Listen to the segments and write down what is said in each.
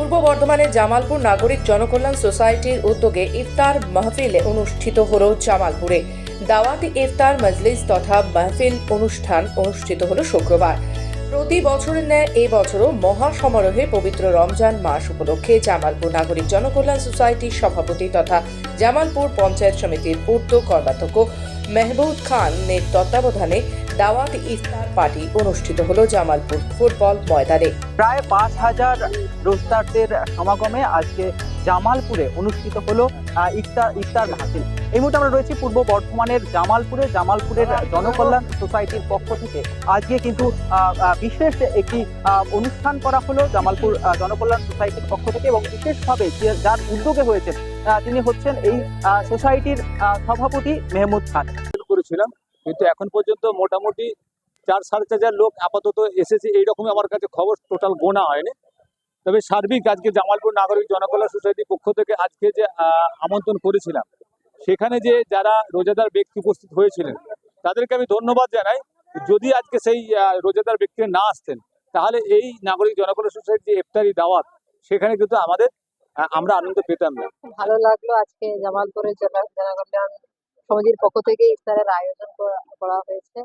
পূর্ব বর্ধমানের জামালপুর নাগরিক জনকল্যাণ সোসাইটির উদ্যোগে ইফতার মাহফিল অনুষ্ঠিত হল জামালপুরে। দাওয়াতি ইফতার মজলিস তথা মাহফিল অনুষ্ঠান অনুষ্ঠিত হল শুক্রবার। প্রতি বছরের ন্যায় এই বছরও মহা সমারোহে পবিত্র রমজান মাস উপলক্ষে জামালপুর নাগরিক জনকল্যাণ সোসাইটির সভাপতি তথা জামালপুর পঞ্চায়েত সমিতির পূর্ত কর্মাধ্যক্ষ মেহবুব খানের তত্ত্বাবধানে দাওয়াত ইফতার পার্টি অনুষ্ঠিত হল জামালপুর ফুটবল ময়দানে। প্রায় পাঁচ হাজার রোস্টারদের সমাগমে আজকে জামালপুরে অনুষ্ঠিত হলো আহ, ইফতার ইফতার মাহফিল এই মুহূর্তে আমরা রয়েছি পূর্ব বর্ধমানের জামালপুরে জামালপুরের জনকল্যাণ সোসাইটির পক্ষ থেকে। আজকে কিন্তু আহ, আহ, বিশেষ একটি আহ, অনুষ্ঠান করা হলো জামালপুর আহ, জনকল্যাণ সোসাইটির পক্ষ থেকে এবং বিশেষভাবে যে- যার উদ্যোগে হয়েছে আহ, তিনি হচ্ছেন এই আহ, সোসাইটির আহ, সভাপতি মেহমুদ খান। করেছিলাম কিন্তু এখন পর্যন্ত মোটামুটি চার, সাড়ে চার হাজার লোক আপাতত এসেছে। এইরকম আমার কাছে খবর টোটাল গোনা হয়নি। তবে সার্বিক আজকে জামালপুর নাগরিক জনকল্যাণ সোসাইটির পক্ষ থেকে আজকে যে আমন্ত্রণ করেছিলাম, সেখানে যে যারা রোজাদার ব্যক্তি উপস্থিত হয়েছিলেন, তাদেরকে আমি ধন্যবাদ জানাই। যদি আজকে সেই রোজাদার ব্যক্তি না আসতেন, তাহলে এই নাগরিক জনকল্যাণ সোসাইটির যে ইফতারি দাওয়াত, সেখানে কিন্তু আমাদের আমরা আনন্দ পেতাম না। ভালো লাগল আজকে জামালপুরের জনকল্যাণ সমিতির পক্ষ থেকে ইফতারের আয়োজন করা- হয়েছে।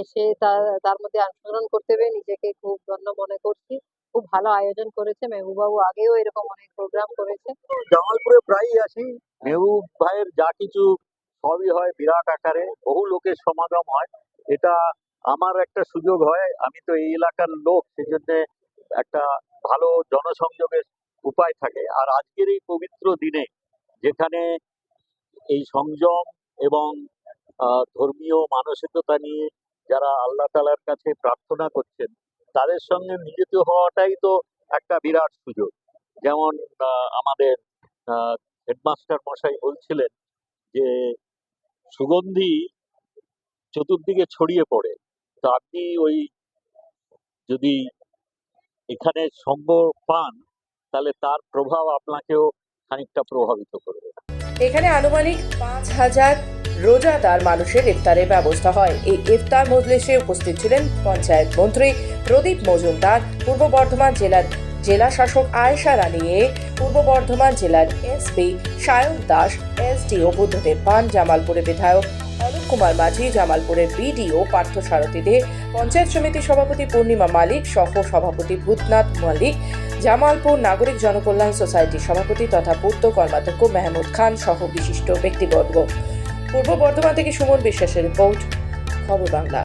এসে তার মধ্যে অংশগ্রহণ করতে পেরে নিজেকে খুব ধন্য মনে করছি। খুব ভালো আয়োজন করেছে মেহবুবাবু আগেও এরকম অনেক প্রোগ্রাম করেছে। জামালপুরে প্রায়ই আসি। মেহবুব ভাইয়ের যা কিছু সবই হয় বিরাট আকারে, বহু লোকের সমাগম হয়। এটা আমার একটা সুযোগ হয়। আমি তো এই এলাকার লোক, সেজন্য একটা ভালো জনসংযোগের উপায় থাকে। আর আজকের এই পবিত্র দিনে যেখানে এই সংযম এবং ধর্মীয় মানসিকতা নিয়ে যারা আল্লাহ তালার কাছে প্রার্থনা করছেন, তাদের সঙ্গে মিলিত হওয়াটাই তো একটা বিরাট সুযোগ। যেমন আমাদের হেডমাস্টার মশাই বলছিলেন যে, সুগন্ধি চতুর্দিকে ছড়িয়ে পড়ে। তো আপনি ওই যদি এখানে সঙ্গ পান, তাহলে তার প্রভাব আপনাকেও খানিকটা প্রভাবিত করবে। এখানে আনুমানিক পাঁচ হাজার রোজাদার মানুষের ইফতারের ব্যবস্থা হয়। এই ইফতার মজলিসে উপস্থিত ছিলেন পঞ্চায়েত মন্ত্রী প্রদীপ মজুমদার, পূর্ব বর্ধমান জেলার জেলা শাসক আয়েশা রানী পূর্ব বর্ধমান জেলার এসপি সায়ন দাস এসডিও বুদ্ধদেব পান, জামালপুরের বিধায়ক অলোক কুমার মাঝি, জামালপুরের বিডিও পার্থ সারথী দে, পঞ্চায়েত সমিতি সভাপতি পূর্ণিমা মালিক, সহ সভাপতি ভূতনাথ মালিক, জামালপুর নাগরিক জনকল্যাণ সোসাইটির সভাপতি তথা পূর্ত কর্মাধ্যক্ষ মেহমুদ খান সহ বিশিষ্ট ব্যক্তিবর্গ। পূর্ব বর্ধমান থেকে সুমন বিশ্বাসের রিপোর্ট খবর বাংলা।